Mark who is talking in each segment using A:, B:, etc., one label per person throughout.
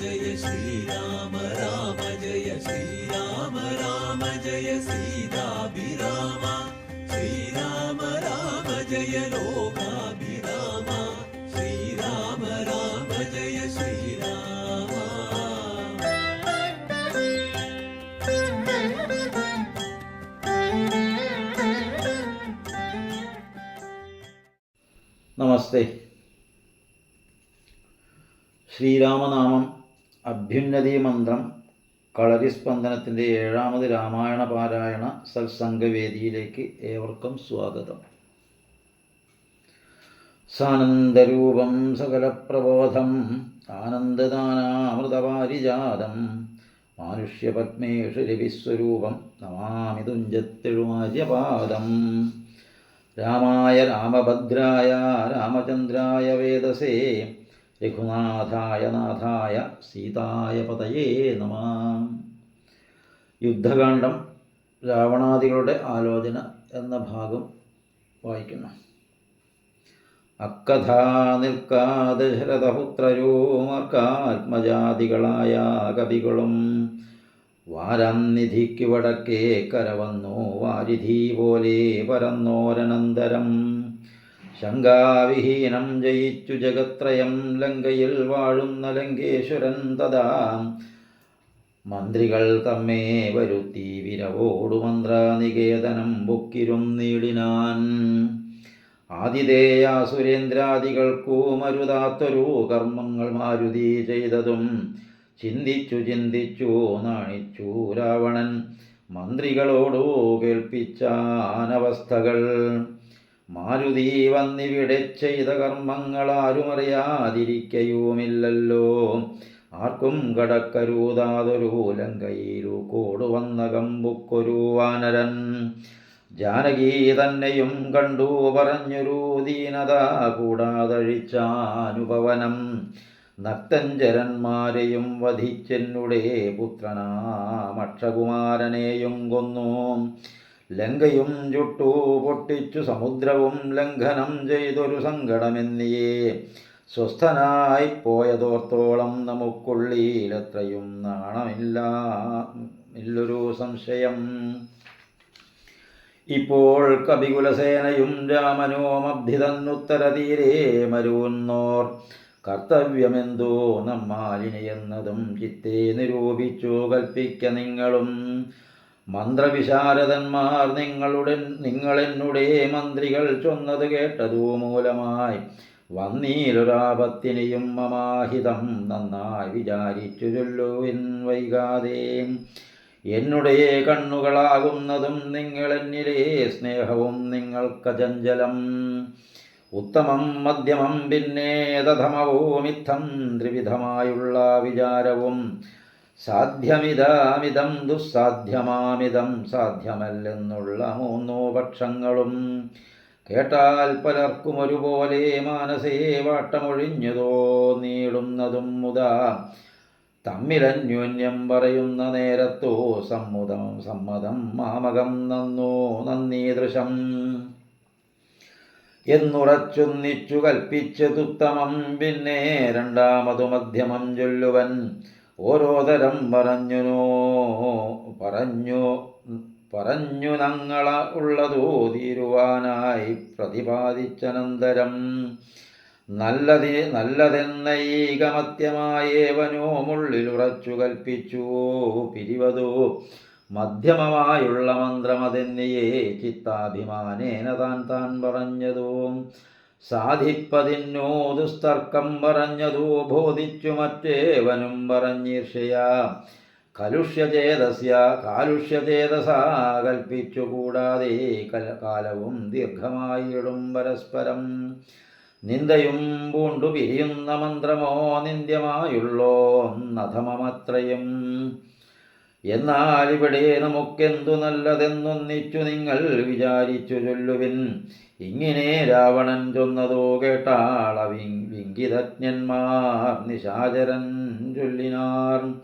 A: जय श्रीराम राम जय श्रीराम राम जय सीताभिराम श्रीराम राम जय लोकाभिराम श्रीराम राम जय श्रीराम
B: नमस्ते శ్రీరామనామం അഭ്യുന്നതി മന്ത്രം കളരിസ്പന്ദനത്തിന്റെ ഏഴാമത് രാമായണ പാരായണ സത്സംഗവേദിയിലേക്ക് ഏവർക്കും സ്വാഗതം. സാനന്ദരൂപം സകലപ്രബോധം ആനന്ദദാനാമൃതപാരിജാതം മാനുഷ്യപത്മേഷു രവിസ്വരൂപം നമാമി തുഞ്ചത്തെഴുമാര്യപാദം രാമായ രാമഭദ്രായ രാമചന്ദ്രായ വേദസേ രഘുനാഥായ നാഥായ സീതായ പതയേ നമ. യുദ്ധകാന്ഡം രാവണാദികളുടെ ആലോചന എന്ന ഭാഗം വായിക്കുന്നു. അക്കഥാ നിൽക്കാതെ ശരതപുത്രരൂമർക്കാത്മജാതികളായ കവികളും വാരാന്നിധിക്ക് വടക്കേ കരവന്നോ വാരിധി പോലെ പരന്നോരനന്തരം ശങ്കാവിഹീനം ജയിച്ചു ജഗത്രയം ലങ്കയിൽ വാഴുന്ന ലങ്കേശ്വരൻ തഥാ. മന്ത്രികൾ തമ്മേ വരുത്തി വിരവോടു മന്ത്രനികേതനം ബുക്കിരും നീടിനാൻ. ആതിഥേയ സുരേന്ദ്രാദികൾക്കു മരുതാത്തൊരു കർമ്മങ്ങൾ മാരുതി ചെയ്തതും ചിന്തിച്ചു ചിന്തിച്ചു നാണിച്ചു രാവണൻ മന്ത്രികളോടു കേൾപ്പിച്ച അനവസ്ഥകൾ മാരുതി വന്നിവിടെ ചെയ്ത കർമ്മങ്ങൾ ആരുമറിയാതിരിക്കയുമില്ലല്ലോ. ആർക്കും കടക്കരൂതാതൊരു ലങ്കയിലു കൂടുവന്ന കമ്പുക്കൊരു വാനരൻ. ജാനകി തന്നെയും കണ്ടു പറഞ്ഞൊരു ദീനത കൂടാതഴിച്ചാനുഭവനം. നക്തഞ്ചരന്മാരെയും വധിച്ചെന്നുടേ പുത്രനാമക്ഷകുമാരനെയും കൊന്നു. ലങ്കയും ചുട്ടു പൊട്ടിച്ചു സമുദ്രവും ലംഘനം ചെയ്തൊരു സങ്കടമെന്നിയേ. സ്വസ്ഥനായി പോയതോർത്തോളം നമുക്കുള്ളിയിലത്രയും നാണമില്ല. ഇല്ലൊരു സംശയം. ഇപ്പോൾ കപികുലസേനയും രാമനോമബ്ധിതന്നുത്തരതീരേ മരുന്നോർ കർത്തവ്യമെന്തോ നമ്മാലിനിയെന്നതും ചിത്തെ നിരൂപിച്ചു കൽപ്പിക്ക നിങ്ങളും. മന്ത്രവിശാരദന്മാർ നിങ്ങളുടെ നിങ്ങളെന്നുടെ മന്ത്രികൾ ചൊന്നത് കേട്ടതു മൂലമായി വന്നീലൊരാപത്തിനെയും മമാഹിതം നന്നായി വിചാരിച്ചു ചൊല്ലുവിൻ വൈകാതെ. എന്നുടേ കണ്ണുകളാകുന്നതും നിങ്ങളെന്നിലെ സ്നേഹവും നിങ്ങൾക്ക് നിങ്ങൾക്കചഞ്ചലം ഉത്തമം മധ്യമം പിന്നെ മിത്തം ത്രിവിധമായുള്ള വിചാരവും സാധ്യമിതാമിതം ദുസ്സാധ്യമാമിതം സാധ്യമല്ലെന്നുള്ള മൂന്നോ പക്ഷങ്ങളും കേട്ടാൽ പലർക്കും ഒരുപോലെ മാനസേ വാട്ടമൊഴിഞ്ഞതോ നീളുന്നതും മുതാ. തമ്മിലന്യോന്യം പറയുന്ന നേരത്തോ സമ്മതം സമ്മതം മാമകം നന്നോ നന്ദീദൃശം എന്നുറച്ചൊന്നിച്ചു കൽപ്പിച്ചതുത്തമം പിന്നെ രണ്ടാമതു മധ്യമം ചൊല്ലുവൻ ഓരോ തരം പറഞ്ഞുനോ പറഞ്ഞു പറഞ്ഞു നങ്ങള ഉള്ളതോ തീരുവാനായി പ്രതിപാദിച്ചനന്തരം. നല്ലതി നല്ലതെന്നൈകമത്യമായേവനോ മുള്ളിലുറച്ചു കൽപ്പിച്ചു പിരിവതോ മധ്യമമായുള്ള മന്ത്രമതെന്നിയേ ചിത്താഭിമാനേന താൻ താൻ പറഞ്ഞതോ. സാധിപ്പതിന്നോ ദുസ്തർക്കം പറഞ്ഞതോ ബോധിച്ചു മറ്റേവനും പറഞ്ഞീർഷയ. കലുഷ്യചേതസ്യ കാലുഷ്യചേതസാ കൽപ്പിച്ചുകൂടാതെ കല കാലവും ദീർഘമായിടും പരസ്പരം. നിന്ദയും പൂണ്ടു പിരിയുന്ന മന്ത്രമോ നിന്ദ്യമായുള്ളോ നധമമത്രയും എന്നാൽ ഇവിടെ നമുക്കെന്തു നല്ലതെന്നൊന്നിച്ചു നിങ്ങൾ വിചാരിച്ചു ചൊല്ലുവിൻ. ഇങ്ങനെ രാവണൻ ചൊന്നതോ കേട്ടാള വിങ്കിതജ്ഞന്മാർ നിശാചരൻ ചൊല്ലിനാർ.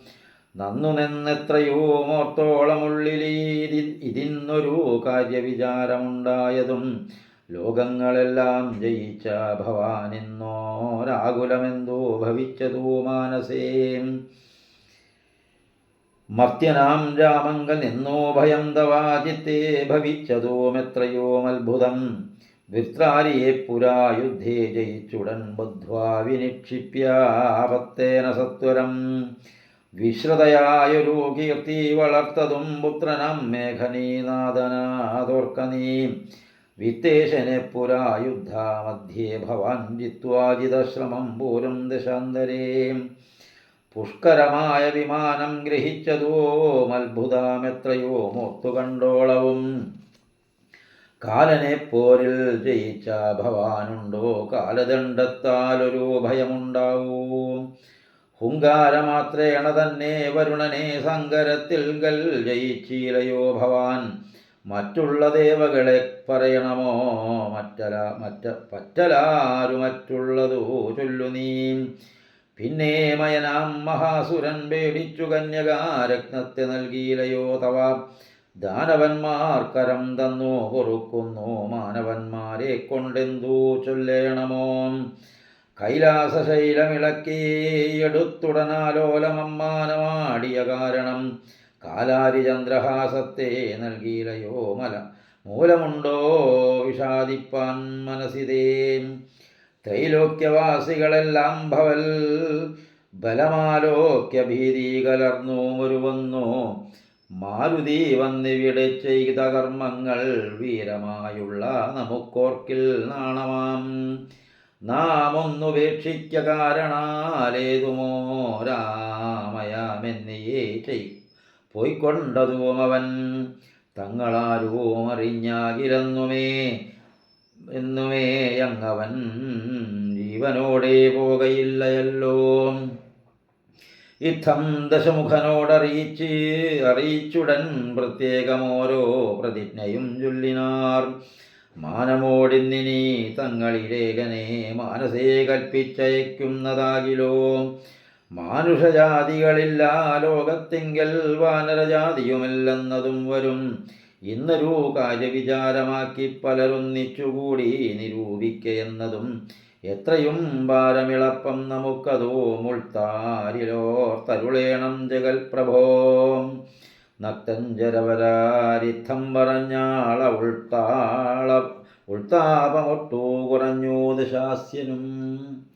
B: നന്നു നിന്നെത്രയോ മോർത്തോളമുള്ളിലീതി ഇതിന്നൊരു കാര്യവിചാരമുണ്ടായതും ലോകങ്ങളെല്ലാം ജയിച്ച ഭവാനെന്നോ രാകുലമെന്തോ ഭവിച്ചതോ മാനസേ. മർത്യനാം രാമങ്കൽ നിന്നോ ഭയം തവാചിത്തേ വിത്രാരിയെ പുരാ യുദ്ധേ ജയിച്ചുടൻ ബുദ്ധ്വാ വിനിക്ഷിപ്യാപത്തേന സത്വരം. വിശ്രതയായൊരു കീർത്തി വളർത്തതും പുത്രനം മേഘനീനാഥനാതോർക്കനീ വിത്തേശനെ പുരാ യുദ്ധാമധ്യേ ഭവാൻ ജിത്വാജിതശ്രമം പൂരം ദശാന്തരേ. പുഷ്കരമായ വിമാനം ഗ്രഹിച്ചതോ അത്ഭുതമെത്രയോ മോർത്തു കണ്ടോളവും. കാലനെ പോരിൽ ജയിച്ച ഭവാനുണ്ടോ? കാലദണ്ഡത്താലൊരു ഭയമുണ്ടാവൂ. ഹുങ്കാരമാത്രേണ തന്നെ വരുണനെ സങ്കരത്തിൽ ഗൽ ജയിച്ചീലയോ ഭവാൻ? മറ്റുള്ള ദേവകളെ പറയണമോ? മറ്റല മറ്റ പറ്റലാരു മറ്റുള്ളതോ ചൊല്ലു നീ പിന്നെ മയനാം മഹാസുരൻ പേടിച്ചു കന്യകാരത്നത്തെ നൽകിയിലയോ തവ? ദാനവന്മാർ കരം തന്നു പൊറുക്കുന്നു മാനവന്മാരെ കൊണ്ടെന്തു ചൊല്ലേണമോ? കൈലാസശൈലമിളക്കിയെടുത്തുടനാലോലമമ്മാനമാടിയ കാരണം കാലാരിചന്ദ്രഹാസത്തെ നൽകിയിലയോ മല മൂലമുണ്ടോ വിഷാദിപ്പാൻ മനസ്സിതേ? ത്രൈലോക്യവാസികളെല്ലാം ഭവൽ. ബലമാലോക്യ ഭീതി കലർന്നു ഒരുവന്നു മാരുതി വന്നിവിടെ ചെയ്ത കർമ്മങ്ങൾ വീരമായുള്ള നമുക്കോർക്കിൽ നാണമാം. നാം ഒന്നുപേക്ഷിക്ക കാരണാലേതുമോ രാമയാമെന്നിയേ ചെയ് പോയിക്കൊണ്ടതും അവൻ. തങ്ങളാരും അറിഞ്ഞാകിലെന്നുമേ എന്നുമേ അങ്ങവൻ ജീവനോടെ പോകയില്ലയല്ലോ. യുദ്ധം ദശമുഖനോടറിയിച്ച് അറിയിച്ചുടൻ പ്രത്യേകമോരോ പ്രതിജ്ഞയും ചൊല്ലിനാർ. മാനമോടിന്നിനി തങ്ങളിലേകനെ മാനസേ കൽപ്പിച്ചയക്കുന്നതാകിലോ. മാനുഷജാതികളില്ല ലോകത്തിങ്കൽ വാനരജാതിയുമില്ലെന്നതും വരും. ഇന്നൊരു കാര്യവിചാരമാക്കി പലരൊന്നിച്ചുകൂടി നിരൂപിക്കയെന്നതും എത്രയും ഭാരമിളപ്പം നമുക്കതോ മുൾത്താരിലോ തരുളേണം ജഗൽപ്രഭോ നക്തഞ്ചരവരാരിത്തം പറഞ്ഞാള ഉൾത്താള ഉൾത്താപമൊട്ടു കുറഞ്ഞു ദശാസ്യനും.